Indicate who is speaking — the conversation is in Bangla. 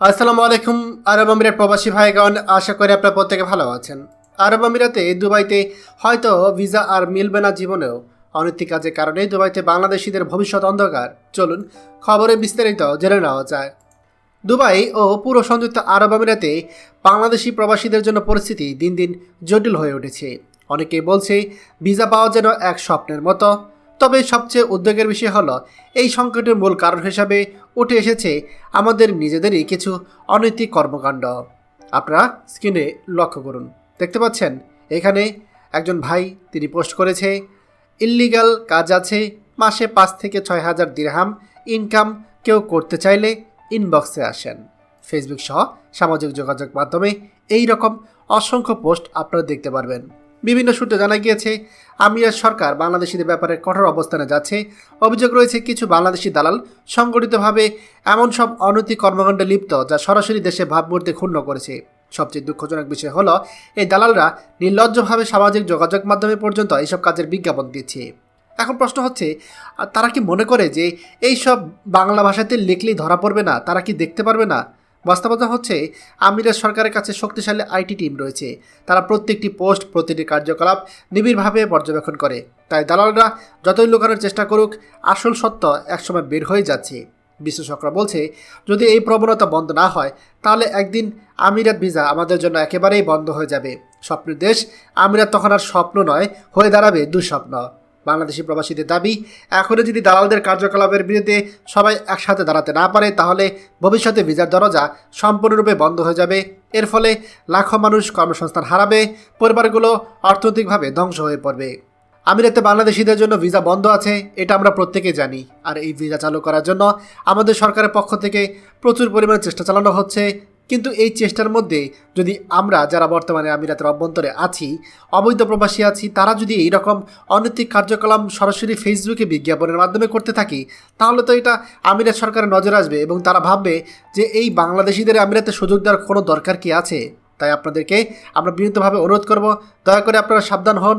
Speaker 1: আসসালামু আলাইকুম, আরব আমিরাত প্রবাসী ভাইগণ, আশা করি আপনারা প্রত্যেকে ভালো আছেন। আরব আমিরাতে, দুবাইতে হয়তো ভিসা আর মিলবে না জীবনেও। অনৈতিক কাজের কারণে দুবাইতে বাংলাদেশিদের ভবিষ্যৎ অন্ধকার। চলুন খবরে বিস্তারিত জেনে নেওয়া যায়। দুবাই ও পুরো সংযুক্ত আরব আমিরাতে বাংলাদেশি প্রবাসীদের জন্য পরিস্থিতি দিন দিন জটিল হয়ে উঠেছে। অনেকেই বলছে, ভিসা পাওয়া যেন এক স্বপ্নের মতো। তবে সবচেয়ে উদ্বেগের বিষয় হলো, এই সংকটের মূল কারণ হিসাবে উঠে এসেছে আমাদের নিজেদেরই কিছু অনৈতিক কর্মকাণ্ড। আপনারা স্ক্রিনে লক্ষ্য করুন। দেখতে পাচ্ছেন, এখানে একজন ভাই তিনি পোস্ট করেছে, ইল্লিগাল কাজ আছে, মাসে পাঁচ থেকে ছয় হাজার দিরহাম ইনকাম কেউ করতে চাইলে ইনবক্সে আসেন। ফেসবুক সহ সামাজিক যোগাযোগ মাধ্যমে এই রকম অসংখ্য পোস্ট আপনারা দেখতে পারবেন। বিভিন্ন সূত্রে জানা গিয়েছে, আমিরাত সরকার বাংলাদেশিদের ব্যাপারে কঠোর অবস্থানে যাচ্ছে। অভিযোগ রয়েছে, কিছু বাংলাদেশি দালাল সংগঠিতভাবে এমন সব অনৈতিক কর্মকাণ্ডে লিপ্ত, যা সরাসরি দেশে ভাবমূর্তি ক্ষুণ্ণ করেছে। সবচেয়ে দুঃখজনক বিষয় হলো, এই দালালরা নির্লজ্জভাবে সামাজিক যোগাযোগ মাধ্যমে পর্যন্ত এইসব কাজের বিজ্ঞাপন দিচ্ছে। এখন প্রশ্ন হচ্ছে, তারা কি মনে করে যে এই সব বাংলা ভাষাতে লিখলেই ধরা পড়বে না? তারা কি দেখতে পারবে না? বাস্তবতা হচ্ছে আমিরাত সরকারের কাছে শক্তিশালী আইটি টিম রয়েছে। তারা প্রত্যেকটি পোস্ট, প্রতিটি কার্যকলাপ নিবিড়ভাবে পর্যবেক্ষণ করে। তাই দালালরা যতই লুকানোর চেষ্টা করুক, আসল সত্য একসময় বের হয়ে যাচ্ছে। বিশেষজ্ঞরা বলছে, যদি এই প্রবণতা বন্ধ না হয়, তাহলে একদিন আমিরাত ভিসা আমাদের জন্য একেবারেই বন্ধ হয়ে যাবে। স্বপ্নের দেশ আমিরাত তখন আর স্বপ্ন নয়, হয়ে দাঁড়াবে দুঃস্বপ্ন। বাংলাদেশি প্রবাসীদের দাবি, এখনও যদি দালালদের কার্যকলাপের বিরুদ্ধে সবাই একসাথে দাঁড়াতে না পারে, তাহলে ভবিষ্যতে ভিসার দরজা সম্পূর্ণরূপে বন্ধ হয়ে যাবে। এর ফলে লাখো মানুষ কর্মসংস্থান হারাবে, পরিবারগুলো অর্থনৈতিকভাবে ধ্বংস হয়ে পড়বে। আমিরাতে বাংলাদেশিদের জন্য ভিসা বন্ধ আছে, এটা আমরা প্রত্যেকে জানি। আর এই ভিসা চালু করার জন্য আমাদের সরকারের পক্ষ থেকে প্রচুর পরিমাণে চেষ্টা চালানো হচ্ছে। কিন্তু এই চেষ্টার মধ্যে যদি আমরা যারা বর্তমানে আমিরাতের অভ্যন্তরে আছি, অবৈধ প্রবাসী আছি, তারা যদি এইরকম অনৈতিক কার্যকলাপ সরাসরি ফেসবুকে বিজ্ঞাপনের মাধ্যমে করতে থাকি, তাহলে তো এটা আমিরাত সরকারের নজর আসবে এবং তারা ভাববে যে এই বাংলাদেশিদের আমিরাতে সুযোগ দেওয়ার কোনো দরকার কি আছে? তাই আপনাদেরকে আমরা বিনীতভাবে অনুরোধ করব, দয়া করে আপনারা সাবধান হন।